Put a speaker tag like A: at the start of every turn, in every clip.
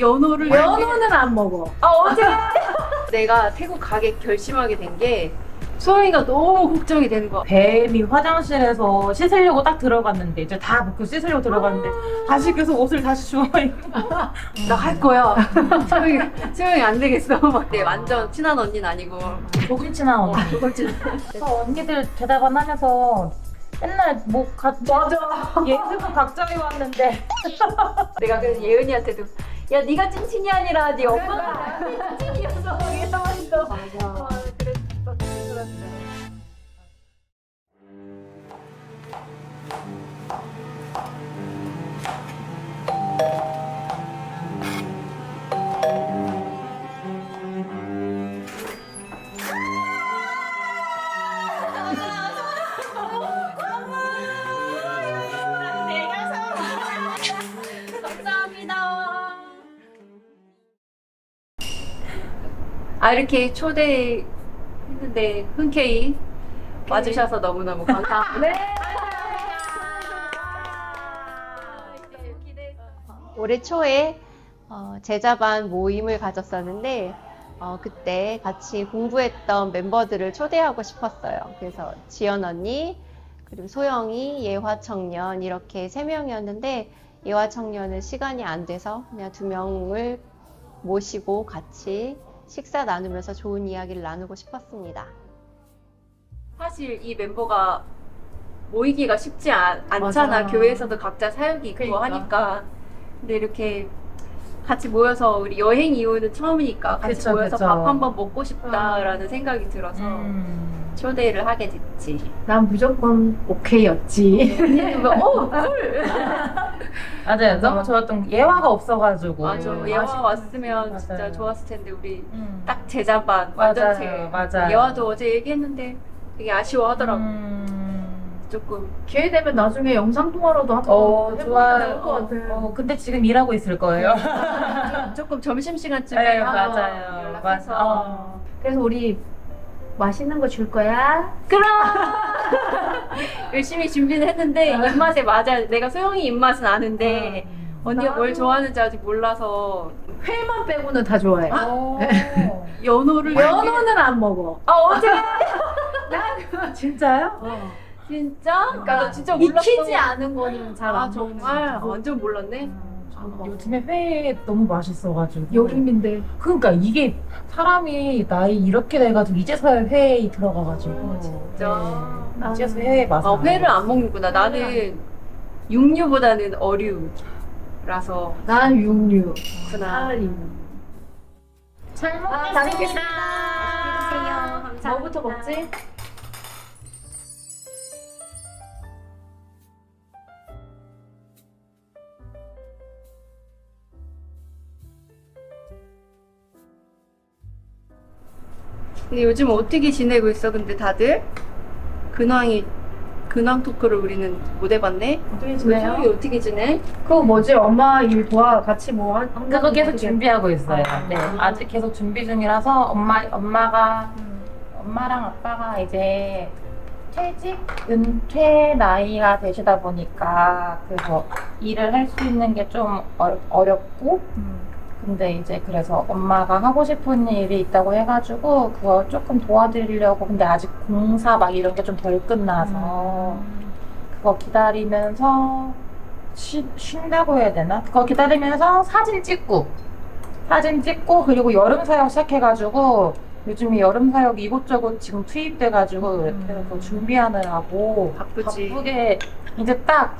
A: 연어를
B: 연어는 안 먹어.
A: 아 어제 내가 태국 가게 결심하게 된 게 소영이가 너무 걱정이 되는 거야.
C: 뱀이 화장실에서 씻으려고 딱 들어갔는데 이제 다 벗고 씻으려고 들어갔는데 다시 계속 옷을 다시 주워 입고
A: 나 할 거야. 소영이 소영이 안 되겠어. 막내 완전 친한 언니는 아니고
C: 조금 친한 언니. 그래서 언니들 대답 안 하면서 맨날 뭐 가, 맞아. 예습은 각자에 왔는데
A: 내가 그래서 예은이한테도 야 네가 찐친이 아니라 네 엄마가 나한테 찐친이어서 이러면서
B: 맞아.
A: 그랬었어 그랬어. 감 아 이렇게 초대했는데 흔쾌히 와주셔서 너무너무 감사합니다. 네.
D: 올해 초에 어, 제자반 모임을 가졌었는데 어, 그때 같이 공부했던 멤버들을 초대하고 싶었어요. 그래서 지연 언니, 그리고 소영이, 예화 청년 이렇게 세 명이었는데 예화 청년은 시간이 안 돼서 그냥 두 명을 모시고 같이 식사 나누면서 좋은 이야기를 나누고 싶었습니다.
A: 사실 이 멤버가 모이기가 쉽지 않, 않잖아.
B: 맞아.
A: 교회에서도 각자 사역이 있고
B: 그러니까.
A: 하니까. 근데 이렇게 같이 모여서 우리 여행 이후는 처음이니까 같이
C: 그쵸,
A: 모여서
C: 그쵸.
A: 밥 한번 먹고 싶다라는 생각이 들어서
C: 음.
A: 초대를 하게 됐지.
B: 난 무조건 오케이였지.
A: 어, 꿀!
C: 맞아요. 너무 좋았던 예화가 없어가지고
A: 맞아.
C: 음,
A: 예화
C: 아쉽-
A: 왔으면 진짜
C: 맞아요.
A: 좋았을 텐데 우리
C: 음.
A: 딱 제자반
C: 맞아요,
A: 완전체.
C: 맞아요.
A: 예화도 어제 얘기했는데 되게 아쉬워하더라고.
C: 음.
A: 조금
B: 기회 되면 나중에 영상 통화로도 한번
C: 어
B: 해보면
C: 좋아요.
B: 좋을 것 같아.
C: 어, 근데 지금 일하고 있을 거예요.
A: 조금 점심 시간쯤에
C: 네,
A: 한번
C: 맞아요.
A: 연락해서.
C: 어.
B: 그래서 우리 맛있는 거 줄 거야?
A: 열심히 준비는 했는데 입맛에 맞아. 내가 소영이 입맛은 아는데
C: 음.
A: 언니가 뭘 좋아하는지 아직 몰라서
B: 회만 빼고는 다 좋아해.
C: 어.
A: 연어를
B: 연어는 안 먹어.
A: 아 어제
C: 진짜요?
A: 진짜? 그러니까 나 진짜 몰랐어.
B: 익히지 않은 거는 잘
A: 아
B: 안 먹는
A: 정말
B: 거.
A: 완전 몰랐네.
C: 요즘에 회 너무 맛있어가지고.
B: 여름인데
C: 그러니까 이게 사람이 나이 이렇게 돼가지고 이제서야 회에 들어가가지고.
A: 어, 진짜.
C: 네. 이제서 회의 맛.
A: 아 회를 안 먹는구나. 나는 육류보다는 어류라서
B: 난 육류.
A: 그렇구나.
B: 차라리.
C: 잘
A: 아, 잘 먹겠습니다. 맛있게 드세요. 감사합니다.
B: 뭐부터 먹지?
A: 근데 요즘 어떻게 지내고 있어? 근데 다들 근황이 근황 토크를 우리는 못 해봤네.
B: 어떻게
A: 소영이 어떻게 지내?
B: 그거 뭐지? 엄마 일 도와 같이 뭐 한, 한
C: 그거 계속
B: 어떻게-
C: 준비하고 있어요.
B: 아.
C: 네, 아직 계속 준비 중이라서 엄마 엄마가 엄마랑 아빠가 이제 퇴직 은퇴 나이가 되시다 보니까 그래서 일을 할 수 있는 게 좀 어렵고
B: 음.
C: 근데 이제 그래서 엄마가 하고 싶은 일이 있다고 해가지고 그거 조금 도와드리려고 근데 아직 공사 막 이런 게 좀 덜 끝나서 그거 기다리면서 쉬, 쉰다고 해야 되나? 그거 기다리면서 사진 찍고 사진 찍고 그리고 여름 사역 시작해가지고 요즘에 여름 사역 이곳저곳 지금 투입돼가지고
B: 음.
C: 그래서 그거 준비하느라고
A: 바쁘지.
C: 바쁘게 이제 딱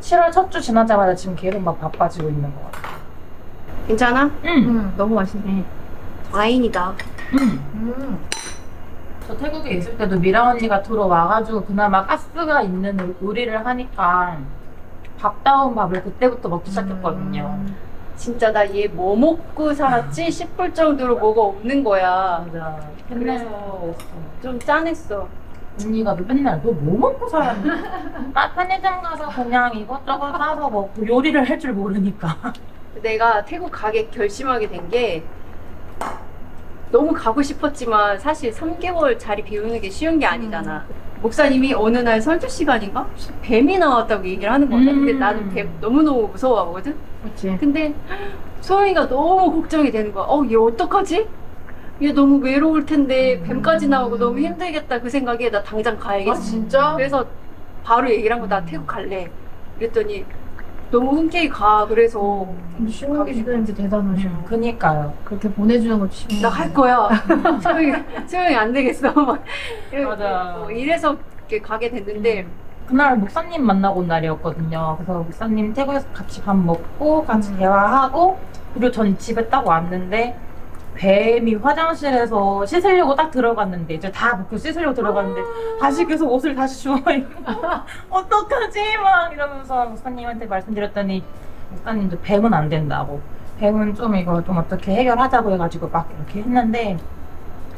C: 7월 첫 주 지나자마자 지금 계속 막 바빠지고 있는 것 같아요.
A: 괜찮아?
C: 응.
B: 음, 너무 맛있네.
A: 다행이다.
B: 음.
C: 저 태국에 있을 때도 미라 언니가 들어와가지고 그나마 가스가 있는 요리를 하니까 밥다운 밥을 그때부터 먹기 시작했거든요.
A: 진짜 나 얘 뭐 먹고 살았지 싶을 정도로 뭐가 없는 거야.
C: 맞아.
A: 그래서
C: 그래서
A: 좀 짠했어.
C: 언니가 맨날 너 뭐 먹고 살았니? 나 편의점 가서 그냥 이것저것 사서 먹고 요리를 할 줄 모르니까.
A: 내가 태국 가게 결심하게 된 게 너무 가고 싶었지만 사실 3개월 자리 비우는 게 쉬운 게 아니잖아. 목사님이 어느 날 설교 시간인가 뱀이 나왔다고 얘기를 하는 거야. 근데
C: 음.
A: 나는 뱀 너무너무 무서워하거든.
B: 그렇지.
A: 근데 소영이가 너무 걱정이 되는 거야. 어, 얘 어떡하지? 얘 너무 외로울 텐데 뱀까지 나오고 너무 힘들겠다 그 생각에 나 당장
B: 아
A: 가야겠어.
B: 진짜?
A: 그래서 바로 얘기를 한 거 나 태국 갈래. 그랬더니 너무 흔쾌히 가. 그래서
B: 근데 신혼기시들한테 대단하셔.
C: 음, 그니까요.
B: 그렇게 보내주는 것도 쉽지.
A: 나갈 거야. 소영이 안 되겠어. 막 이렇게
C: 맞아.
A: 뭐 이래서 이렇게 가게 됐는데
C: 그날 목사님 만나고 온 날이었거든요. 그래서 목사님 태국에서 같이 밥 먹고 같이 대화하고 그리고 전 집에 딱 왔는데 뱀이 화장실에서 씻으려고 딱 들어갔는데 이제 다 먹고 씻으려고 들어갔는데 다시 계속 옷을 다시 주워 입고 어떡하지 막 이러면서 목사님한테 말씀드렸더니 목사님도 뱀은 안 된다고 뱀은 좀 이거 좀 어떻게 해결하자고 해가지고 막 이렇게 했는데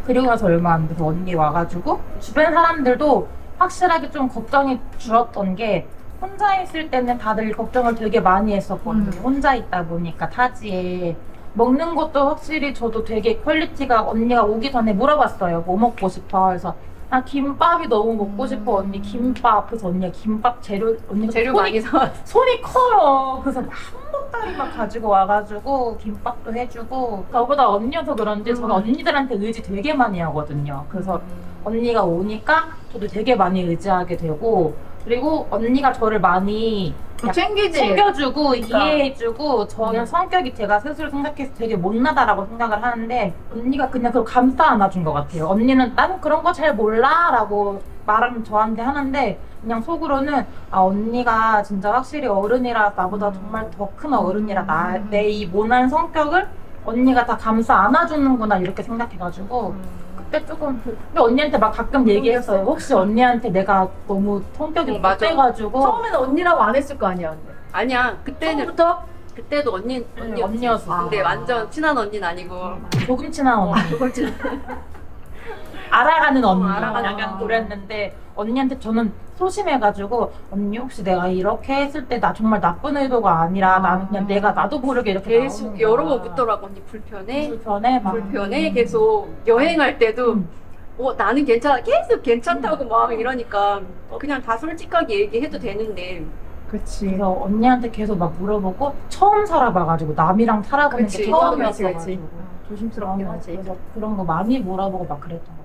C: 그리고 나서 얼마 안 돼서 언니 와가지고 주변 사람들도 확실하게 좀 걱정이 줄었던 게 혼자 있을 때는 다들 걱정을 되게 많이 했었거든요.
B: 음.
C: 혼자 있다 보니까 타지에 먹는 것도 확실히 저도 되게 퀄리티가 언니가 오기 전에 물어봤어요. 뭐 먹고 싶어? 그래서 아 김밥이 너무 먹고 싶어 언니 김밥 그래서 언니가 김밥 재료 언니가
A: 재료
C: 손이,
A: 많이 사.
C: 손이 커요 그래서 막 한 보따리 막 가지고 와가지고 김밥도 해주고 저보다 언니여서 그런지 저는
B: 음.
C: 언니들한테 의지 되게 많이 하거든요 그래서 언니가 오니까 저도 되게 많이 의지하게 되고 그리고 언니가 저를 많이
B: 또 챙기지.
C: 챙겨주고
B: 그러니까.
C: 이해해주고 저는
B: 음.
C: 성격이 제가 스스로 생각해서 되게 못나다라고 생각을 하는데 언니가 그냥 그걸 감싸 안아준 것 같아요. 언니는 나는 그런 거 잘 몰라라고 말은 저한테 하는데 그냥 속으로는 아 언니가 진짜 확실히 어른이라 나보다
B: 음.
C: 정말 더 큰 어른이라 나내이 모난 성격을 언니가 다 감싸 안아주는구나 이렇게 생각해가지고 그때 조금 그- 근데 언니한테 막 가끔 얘기했어요. 혹시 언니한테 내가 너무 성격이
A: 응, 맞아.
C: 못돼가지고
B: 처음에는 언니라고 안 했을 거 아니야, 근데.
A: 아니야. 그때는
B: 처음부터?
A: 그때도 언니 언니
C: 언니였어.
A: 근데 완전 친한 언니는 아니고
C: 조금 친한 언니.
A: 그걸 진
C: 알아가는 언니.
A: 어, 알아가는
C: 약간
A: 언니.
C: 그랬는데 언니한테 저는 소심해가지고 언니 혹시 내가 이렇게 했을 때 나 정말 나쁜 의도가 아니라 나는 그냥 내가 나도 모르게 이렇게
A: 계속
C: 나오는
A: 여러
C: 거야.
A: 번 묻더라고 언니 불편해.
C: 불편해 막.
A: 불편해 계속 여행할 때도
C: 음.
A: 어 나는 괜찮아 계속 괜찮다고 막 이러니까 그냥 다 솔직하게 얘기해도 되는데
B: 그치.
C: 그래서 언니한테 계속 막 물어보고 처음 살아봐가지고 남이랑 살아보는
A: 그치,
C: 게 처음이었어
B: 그치, 그치.
C: 가지고
B: 조심스럽긴 하지.
C: 그래서 그런 거 많이 물어보고 막 그랬던 것 같아요.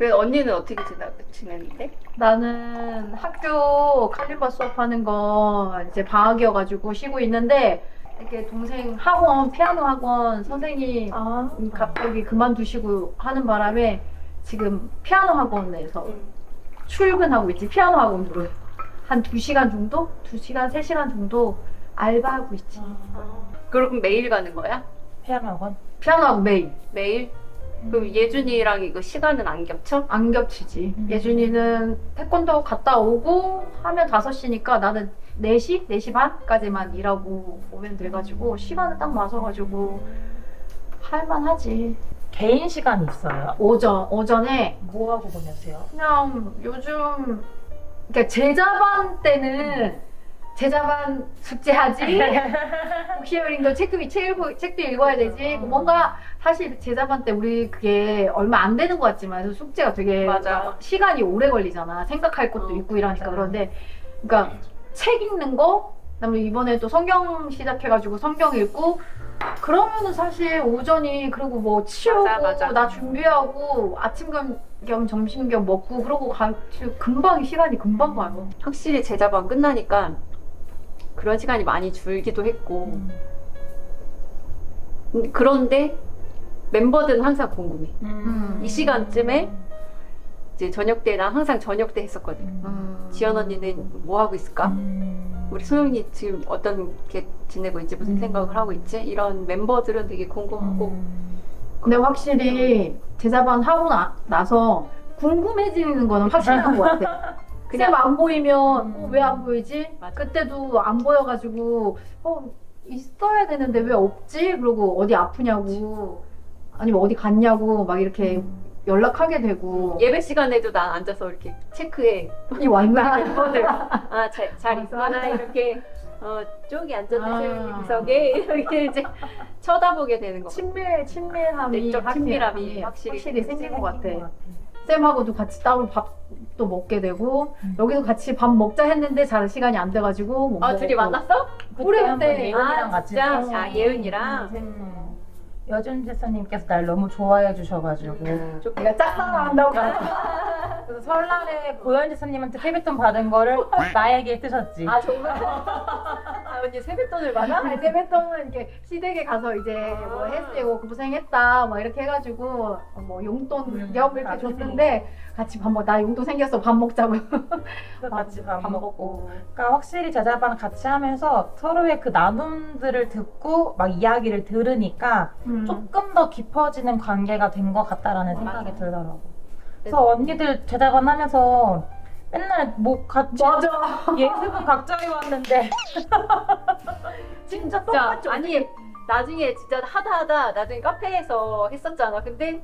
A: 그 언니는 어떻게 지내, 지냈는데?
B: 나는 학교 칼림바 수업하는 거 이제 방학이어가지고 쉬고 있는데 이렇게 동생 학원 피아노 학원 선생님
C: 아,
B: 갑자기 그만두시고 하는 바람에 지금 피아노 학원에서 출근하고 있지 피아노 학원으로 한 2시간 정도? 2시간, 3시간 정도 알바하고 있지
A: 그럼 매일 가는 거야?
C: 피아노 학원?
B: 피아노 학원 매일
A: 매일? 그럼 예준이랑 이거 시간은 안 겹쳐?
B: 안 겹치지
C: 음.
B: 예준이는 태권도 갔다 오고 하면 5시니까 나는 4시? 4시 반까지만 일하고 오면 돼가지고 시간을 딱 맞아가지고 할만하지
C: 개인 시간이 있어요.
B: 오전, 오전에
C: 뭐 하고 보내세요?
B: 그냥 요즘 그러니까 제자반 때는 제자반 숙제하지 복시어링도 책도 책도 책도 읽어야 되지 뭔가 사실 제자반 때 우리 그게 얼마 안 되는 것 같지만 숙제가 되게
A: 맞아.
B: 시간이 오래 걸리잖아 생각할 것도
A: 어,
B: 있고 이러니까
C: 맞아.
B: 그런데 그러니까 책 읽는 거 그다음에 이번에 또 성경 시작해가지고 성경 읽고 그러면은 사실 오전이 그리고 뭐 치우고
A: 맞아, 맞아.
B: 나 준비하고 아침 겸, 겸 점심 겸 먹고 그러고 가 금방 시간이 금방 가요.
A: 확실히 제자반 끝나니까 그런 시간이 많이 줄기도 했고 근데 그런데 멤버들은 항상 궁금해
B: 음.
A: 이 시간쯤에 이제 저녁 때난 항상 저녁 때 했었거든
B: 음.
A: 지연 언니는 뭐 하고 있을까?
C: 음.
A: 우리 소영이 지금 어떻게 지내고 있지? 무슨
C: 음.
A: 생각을 하고 있지? 이런 멤버들은 되게 궁금하고
C: 음.
B: 근데 확실히 제자반 하고 나, 나서 궁금해지는 거는 확실한 것 같아. 그냥 안 보이면
C: 음.
B: 어, 왜안 보이지?
A: 맞아.
B: 그때도 안 보여가지고 어 있어야 되는데 왜 없지? 그리고 어디 아프냐고 아니면 어디 갔냐고 막 이렇게 연락하게 되고
A: 예배 시간에도 난 앉아서 이렇게 체크해
B: 이 왔나?
A: 멤버들 아잘 잘 있구나 이렇게 어 쪽이 앉았네
B: 아.
A: 구석에 이렇게 이제 쳐다보게 되는 거
B: 친밀 친밀함이
A: 내적
B: 확실히-
A: 친밀함이
B: 예,
A: 확실히
B: 확실히 생긴 것 같아. 쌤하고도 같이 따로 밥도 먹게 되고
C: 음.
B: 여기서 같이 밥 먹자 했는데 잘 시간이 안 돼가지고
A: 못아 둘이
B: 먹었고.
A: 만났어?
B: 우리
C: 한번
B: 그때-
C: 예은이랑
A: 아,
C: 같이
A: 진짜?
C: 서-
A: 아, 예은이랑?
C: 음. 여준 제사님께서 날 너무 좋아해 주셔가지고
A: 좀
B: 내가 짝사랑한다고
C: 그래서 설날에 고현 제사님한테 세뱃돈 받은 거를 나에게 쓰셨지.
A: 아 정말? 아 언니 세뱃돈을 받아?
B: 아니 세뱃돈은 이렇게 시댁에 가서 이제 뭐 했고 고생했다 뭐 이렇게 해가지고 뭐 용돈
C: 음,
B: 겸 이렇게 줬는데 같이 밥 먹. 나 용돈 생겼어 밥 먹자고.
C: 같이 밥,
B: 밥
C: 먹고. 그러니까 확실히 제자반 같이 하면서 서로의 그 나눔들을 듣고 막 이야기를 들으니까
B: 음.
C: 조금 더 깊어지는 관계가 된 것 같다라는 생각이. 들더라고. 그래서 언니들 제자반 하면서 맨날 뭐 같이
B: 맞아.
C: 예습은 각자 해왔는데 진짜 똑같이
A: 아니 나중에 진짜 하다 하다 나중에 카페에서 했었잖아. 근데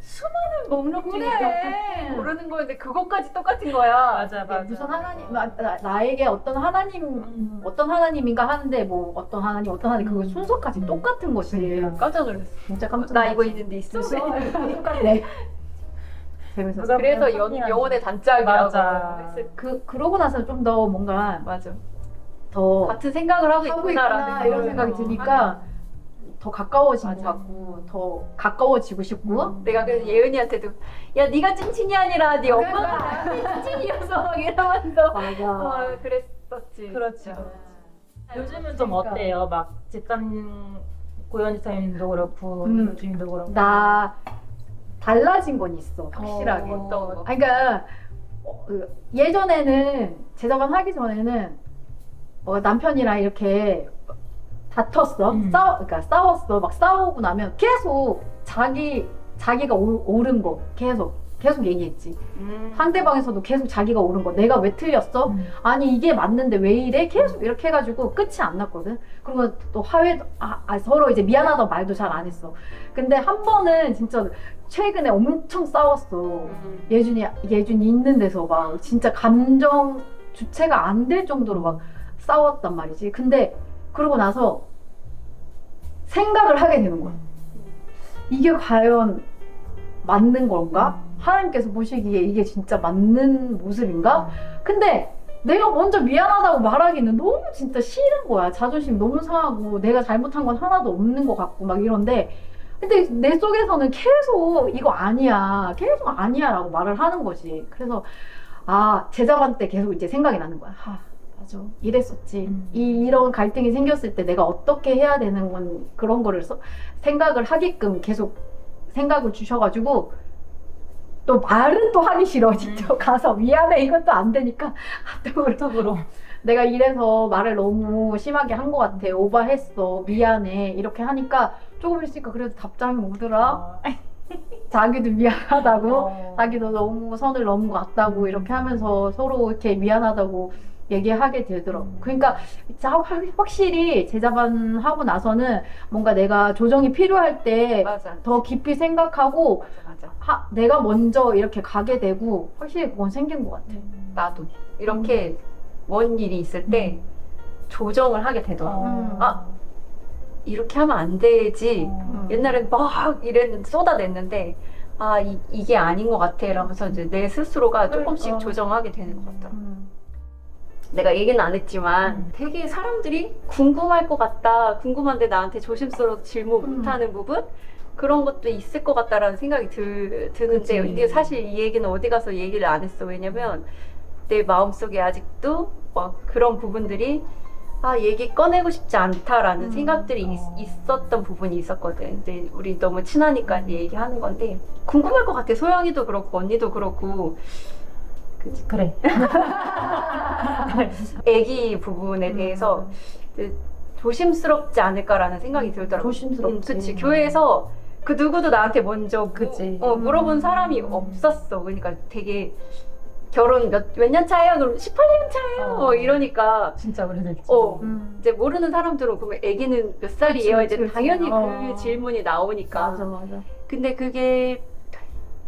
A: 수많은 목록 중에
B: 그래.
A: 모르는 거였는데 그것까지 똑같은 거야.
C: 맞아 맞아.
B: 무슨 하나님 나, 나, 나에게 어떤 하나님
C: 음.
B: 어떤 하나님인가 하는데 뭐 어떤 하나님 어떤 하나님 그거
C: 음.
B: 순서까지
C: 음.
B: 똑같은 거지.
A: 깜짝 놀랐어.
B: 진짜 깜짝
A: 나
B: 놀랐어.
A: 이거 있는데 있어?
B: 똑같네. 재밌었어.
A: 그래서 연. 영혼의 단짝이라고
C: 맞아.
A: 했을
B: 그 그러고 나서 좀 더 뭔가
A: 맞아.
B: 더
A: 같은 생각을 하고,
B: 하고
A: 있구나라는
B: 있구나 이런
A: 걸
B: 생각이
A: 어,
B: 드니까 더 가까워진
A: 맞아.
B: 것 같고 더 가까워지고 싶고
A: 내가 그래서 예은이한테도 야 네가 찐친이 아니라 네 엄마가
B: 그러니까.
A: 나한테 찐친이어서 막 이러면서
B: 맞아.
A: 어, 그랬었지.
C: 그렇지,
A: 진짜.
C: 요즘은 좀 어때요? 막 집사님 고현 지사님도 그렇고
B: 음.
C: 요즘도 그렇고
B: 나 달라진 건 있어 확실하게.
C: 어,
A: 어떤 거?
B: 그러니까 어, 그 예전에는 제자반 하기 전에는 어, 남편이랑 이렇게 다퉜어,
C: 음.
B: 싸워, 그러니까 싸웠어, 막 싸우고 나면 계속 자기 자기가 오, 옳은 거 계속 계속 얘기했지.
A: 음.
B: 상대방에서도 계속 자기가 옳은 거, 내가 왜 틀렸어?
C: 음.
B: 아니 이게 맞는데 왜 이래? 계속 이렇게 해가지고 끝이 안 났거든. 그리고 또 화해, 아, 아, 서로 이제 미안하다 말도 잘 안 했어. 근데 한 번은 진짜 최근에 엄청 싸웠어.
A: 음.
B: 예준이 예준이 있는 데서 막 진짜 감정 주체가 안 될 정도로 막 싸웠단 말이지. 근데 그러고 나서 생각을 하게 되는 거야. 이게 과연 맞는 건가? 하나님께서 보시기에 이게 진짜 맞는 모습인가? 근데 내가 먼저 미안하다고 말하기는 너무 진짜 싫은 거야. 자존심 너무 상하고 내가 잘못한 건 하나도 없는 것 같고 막 이런데 근데 내 속에서는 계속 이거 아니야. 계속 아니야 라고 말을 하는 거지. 그래서 아 제자반 때 계속 이제 생각이 나는 거야. 아 맞아 이랬었지.
C: 음.
B: 이, 이런 갈등이 생겼을 때 내가 어떻게 해야 되는 건 그런 거를 써- 생각을 하게끔 계속 생각을 주셔가지고 또 말은 또 하기 싫어. 직접 가서 미안해 이것도 안 되니까 카톡으로
C: 톡으로
B: 내가 이래서 말을 너무 심하게 한 것 같아. 오버했어. 미안해. 이렇게 하니까 조금 있으니까 그래도 답장이 오더라. 자기도 미안하다고.
C: 어.
B: 자기도 너무 선을 넘은 것 같다고 이렇게 하면서 서로 이렇게 미안하다고 얘기하게 되더라고.
C: 음.
B: 그러니까 확- 확실히 제자반 하고 나서는 뭔가 내가 조정이 필요할 때
A: 맞아.
B: 더 깊이 생각하고
A: 맞아.
B: 하- 내가 먼저 이렇게 가게 되고 확실히 그건 생긴 것 같아.
A: 나도 이렇게 뭔 일이 있을 때 조정을 하게 되더라고.
B: 음.
A: 아, 이렇게 하면 안 되지.
C: 어.
A: 옛날엔 막 이랬는데 쏟아냈는데 아 이, 이게 아닌 것 같아 이러면서 이제 내 스스로가 조금씩
B: 그러니까.
A: 조정하게 되는 것 같더라.
B: 음.
A: 내가 얘기는 안 했지만
C: 음.
A: 되게 사람들이 궁금할 것 같다. 궁금한데 나한테 조심스러워 질문
B: 음.
A: 못하는 부분 그런 것도 있을 것 같다라는 생각이 들, 드는데
C: 그치.
A: 근데 사실 이 얘기는 어디 가서 얘기를 안 했어. 왜냐면 내 마음속에 아직도 막 그런 부분들이 아 얘기 꺼내고 싶지 않다라는
B: 음.
A: 생각들이 있,
C: 어.
A: 있 었던 부분이 있었거든. 근데 우리 너무 친하니까 얘기하는 건데 궁금할 것 같아. 소영이도 그렇고 언니도 그렇고
C: 그래.
A: 애기 부분에 대해서 이제 조심스럽지 않을까라는 생각이 들더라고.
B: 조심스럽지.
A: 음, 그치. 교회에서 그 누구도 나한테 먼저 무-
C: 그치.
A: 어, 물어본
B: 음.
A: 사람이 없었어. 그러니까 되게 결혼 몇 몇 년 차예요? 그럼 18년 차예요.
C: 어.
A: 이러니까
C: 진짜 오래됐지.
A: 어.
B: 음.
A: 이제 모르는 사람들은 그러면 애기는 몇 살이에요?
B: 그치,
A: 이제
B: 그치, 그치.
A: 당연히
B: 어.
A: 그 질문이 나오니까.
B: 맞아 맞아.
A: 근데 그게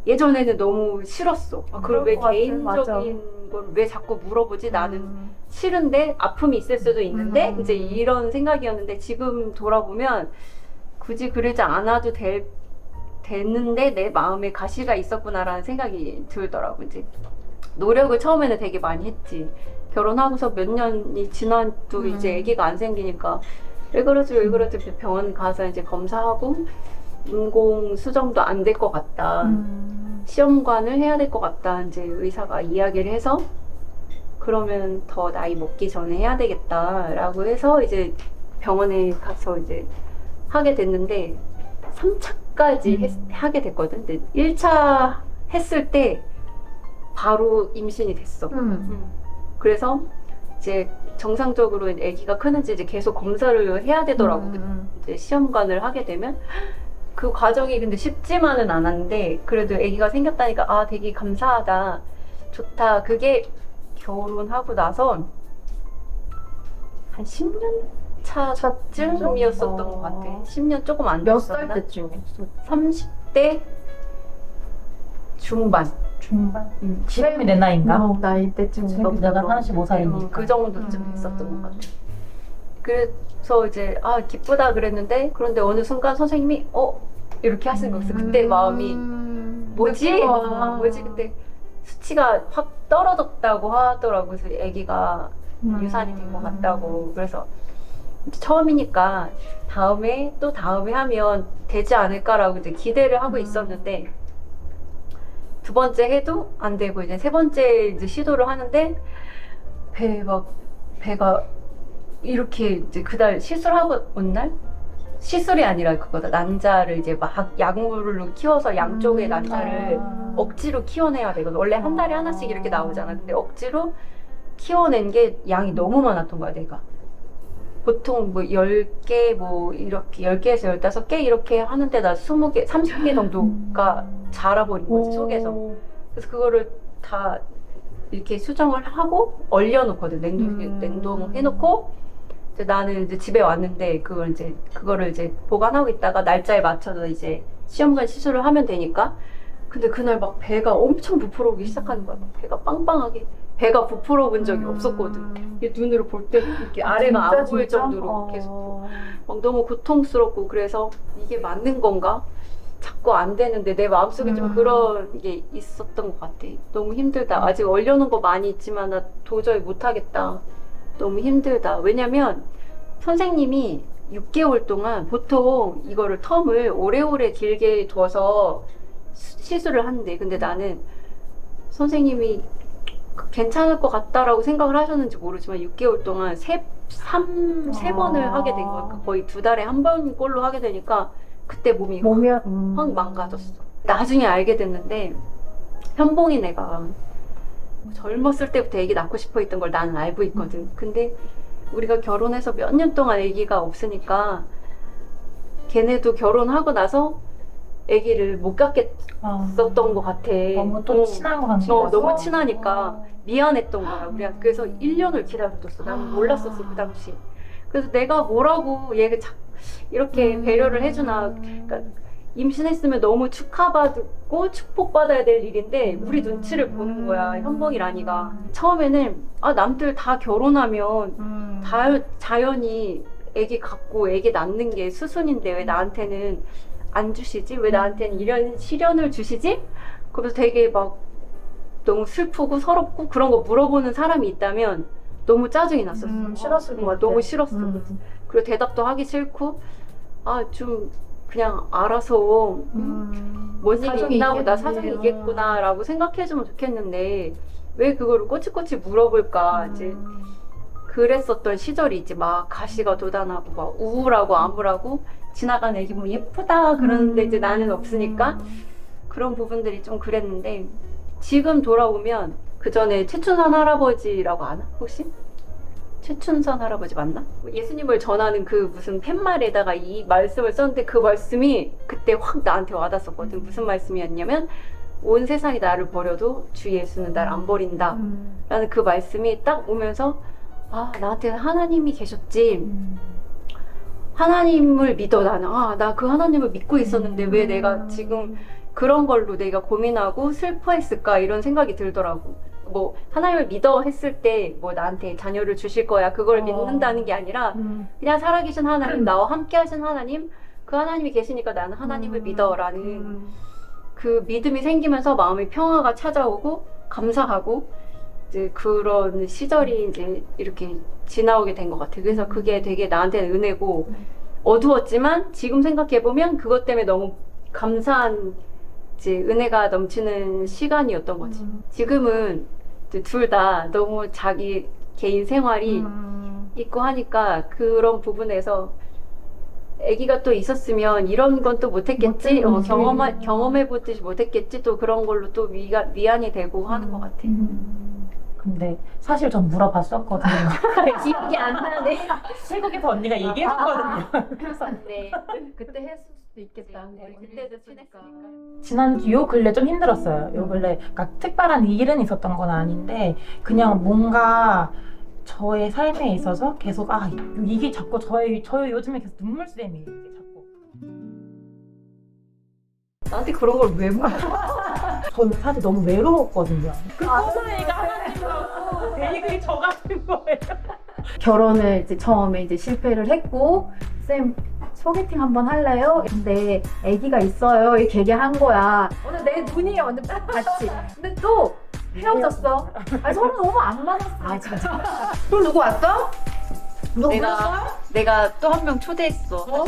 A: 예전에는 너무 싫었어. 아,
B: 그럴
A: 왜
B: 것 같아.
A: 개인적인. 걸 왜 자꾸 물어보지? 나는
B: 음.
A: 싫은데 아픔이 있을 수도 있는데
B: 음.
A: 이제 이런 생각이었는데 지금 돌아보면 굳이 그러지 않아도 될 됐는데 내 마음에 가시가 있었구나라는 생각이 들더라고 이제 노력을 처음에는 되게 많이 했지 결혼하고서 몇 년이 지나도
B: 음.
A: 이제 아기가 안 생기니까 왜 그러지 왜 그러지 병원 가서 이제 검사하고 인공 수정도 안 될 것 같다
B: 음.
A: 시험관을 해야 될 것 같다 이제 의사가 이야기를 해서 그러면 더 나이 먹기 전에 해야 되겠다라고 해서 이제 병원에 가서 이제 하게 됐는데 3차까지
B: 음.
A: 하게 됐거든. 근데 1차 했을 때 바로 임신이 됐어.
B: 음.
A: 음. 그래서 이제 정상적으로 아기가 크는지 이제 계속 검사를 해야 되더라고.
B: 음.
A: 이제 시험관을 하게 되면 그 과정이 근데 쉽지만은 않았는데 그래도 아기가 생겼다니까 아 되게 감사하다 좋다 그게 결혼하고 나서 한 10년 차쯤이었었던
B: 어.
A: 것 같아 10년 조금
B: 안몇살
A: 됐었나?
B: 때쯤이었어?
A: 30대 중반
C: 중반.
A: 음.
C: 지금이 내 나이인가?
B: 어, 나이 때쯤.
C: 지금 내가 35살이니까.
A: 음, 그 정도쯤
B: 음.
A: 됐었던 것 같아. 그래서 이제 아 기쁘다 그랬는데 그런데 어느 순간 선생님이 어 이렇게 하시는 거였어. 그때 마음이 뭐지?
B: 와.
A: 뭐지? 근데 수치가 확 떨어졌다고 하더라고. 그래서 아기가
B: 음.
A: 유산이 된 것 같다고. 그래서 처음이니까 다음에 또 다음에 하면 되지 않을까라고 이제 기대를 하고
B: 음.
A: 있었는데 두 번째 해도 안 되고 이제 세 번째 이제 시도를 하는데 배가 배가 이렇게 이제 그날 시술 하고 온 날 시술이 아니라 그거다 난자를 이제 막 약물로 키워서 양쪽의
B: 음.
A: 난자를
C: 아.
A: 억지로 키워내야 되거든. 원래 한 달에 하나씩 이렇게 나오잖아. 근데 억지로 키워낸 게 양이 너무 많았던 거야, 내가. 보통 뭐 10개, 뭐 이렇게 10개에서 15개 이렇게 하는데 나 20개, 30개 정도가 자라버린 거지, 속에서. 그래서 그거를 다 이렇게 수정을 하고 얼려놓거든. 냉동,
B: 음.
A: 냉동해놓고 이제 나는 이제 집에 왔는데 그걸 이제 그거를 이제 보관하고 있다가 날짜에 맞춰서 이제 시험관 시술을 하면 되니까 근데 그날 막 배가 엄청 부풀어 오기 시작하는 거야. 막 배가 빵빵하게 배가 부풀어 본 적이 없었거든. 이게 눈으로 볼 때 이렇게 아래가 안 보일 정도로 계속 막 너무 고통스럽고 그래서 이게 맞는 건가? 자꾸 안 되는데 내 마음속에 좀
B: 음.
A: 그런 게 있었던 것 같아. 너무 힘들다. 아직 얼려놓은 거 많이 있지만 나 도저히 못 하겠다. 너무 힘들다. 왜냐면 선생님이 6개월 동안 보통 이거를 텀을 오래오래 길게 둬서 수- 시술을 하는데 근데 나는 선생님이 괜찮을 것 같다라고 생각을 하셨는지 모르지만 6개월 동안 세, 3, 세
B: 아.
A: 번을 하게 된 거야. 거의 두 달에 한 번 꼴로 하게 되니까 그때 몸이
B: 몸이 음.
A: 확 망가졌어. 나중에 알게 됐는데 현봉이 내가 젊었을 때부터 아기 낳고 싶어 했던 걸 나는 알고 있거든. 근데 우리가 결혼해서 몇 년 동안 아기가 없으니까 걔네도 결혼하고 나서 아기를 못 갖겠었던 것 같아.
C: 아, 너무 또
A: 어,
C: 친한 관계라서.
A: 어, 너무 친하니까 미안했던 거야. 우리가 그래서 1년을 기다렸었어.
C: 아.
A: 난 몰랐었어 그 당시. 그래서 내가 뭐라고 얘가 자, 이렇게
C: 음.
A: 배려를 해주나. 그러니까 임신했으면 너무 축하받고 축복받아야 될 일인데 우리 눈치를 보는 거야 현봉이 라니가. 처음에는 아 남들 다 결혼하면
B: 음.
A: 다 자연히 아기 갖고 아기 낳는 게 수순인데 왜 나한테는 안 주시지? 왜 나한테는 이런 시련을 주시지? 그래서 되게 막 너무 슬프고 서럽고 그런 거 물어보는 사람이 있다면 너무 짜증이 났었어.
B: 음, 싫었을 것
A: 어,
B: 같아.
A: 너무 싫었어.
B: 음.
A: 그리고 대답도 하기 싫고 아좀 그냥 알아서 음,
B: 음.
A: 뭔 일이
B: 사정이
A: 있나 보다
B: 있겠지.
A: 사정이 있겠구나라고 생각해주면 좋겠는데 왜 그거를 꼬치꼬치 물어볼까 이제
B: 음.
A: 그랬었던 시절이 있지 막 가시가 돋아나고 막 우울하고 암울하고 지나가는 애기 보면 예쁘다 그러는데 이제 나는 없으니까 그런 부분들이 좀 그랬는데 지금 돌아오면 그 전에 최춘선 할아버지라고 아나 혹시? 최춘선 할아버지 맞나? 예수님을 전하는 그 무슨 팻말에다가 이 말씀을 썼는데 그 말씀이 그때 확 나한테 와닿았었거든. 무슨 말씀이었냐면 온 세상이 나를 버려도 주 예수는 날 안 버린다.
B: 음.
A: 라는 그 말씀이 딱 오면서 아 나한테는 하나님이 계셨지.
B: 음.
A: 하나님을 믿어 나는 아 나 그 하나님을 믿고 있었는데 왜
B: 음.
A: 내가 지금 그런 걸로 내가 고민하고 슬퍼했을까 이런 생각이 들더라고. 뭐 하나님을 믿어 했을 때 뭐 나한테 자녀를 주실 거야 그걸
B: 어.
A: 믿는다는 게 아니라
B: 음.
A: 그냥 살아계신 하나님 나와 함께 하신 하나님 그 하나님이 계시니까 나는 하나님을
B: 음.
A: 믿어라는
B: 음.
A: 그 믿음이 생기면서 마음의 평화가 찾아오고 감사하고 이제 그런 시절이 이제 이렇게 지나오게 된 것 같아요. 그래서 그게 되게 나한테는 은혜고 어두웠지만 지금 생각해 보면 그것 때문에 너무 감사한 이제 은혜가 넘치는 시간이었던 거지.
B: 음.
A: 지금은 둘 다 너무 자기 개인 생활이
B: 음.
A: 있고 하니까 그런 부분에서 아기가 또 있었으면 이런 건 또 못했겠지, 어,
B: 못했겠지.
A: 경험하, 경험해 보듯이 못했겠지, 또 그런 걸로 또 위가, 위안이 되고 하는 것 같아.
B: 음.
C: 근데 사실 전 물어봤었거든요.
A: 기억이 안 나네.
C: 태국에서 언니가 얘기했었거든요.
A: 그래서 네.
B: 그때 했을 수도 있겠다.
A: 우리 그때도 친했으니까.
C: 지난 요 근래 좀 힘들었어요. 요 근래 그러니까 특별한 일은 있었던 건 아닌데 그냥 뭔가 저의 삶에 있어서 계속 아 이게 자꾸 저의 저의 요즘에 계속 눈물샘이 이게 자꾸
A: 나한테 그런 걸 왜 물어?
C: 저는 사실 너무 외로웠거든요. 그
B: 아,
C: 꼬마애가 하나님하고 베이글이 저 같은 거예요.
B: 결혼을 이제 처음에 이제 실패를 했고 쌤 소개팅 한번 할래요? 근데 아기가 있어요. 이렇게 얘기한 거야. 오늘 내 눈이 완전 딱 봤지. 근데 또 헤어졌어. 아 서로 너무 안 맞았어. 아 진짜. 또 누구 왔어? 누구
A: 내가-
B: 불렀어?
A: 내가 또 한 명 초대했어.
B: 어?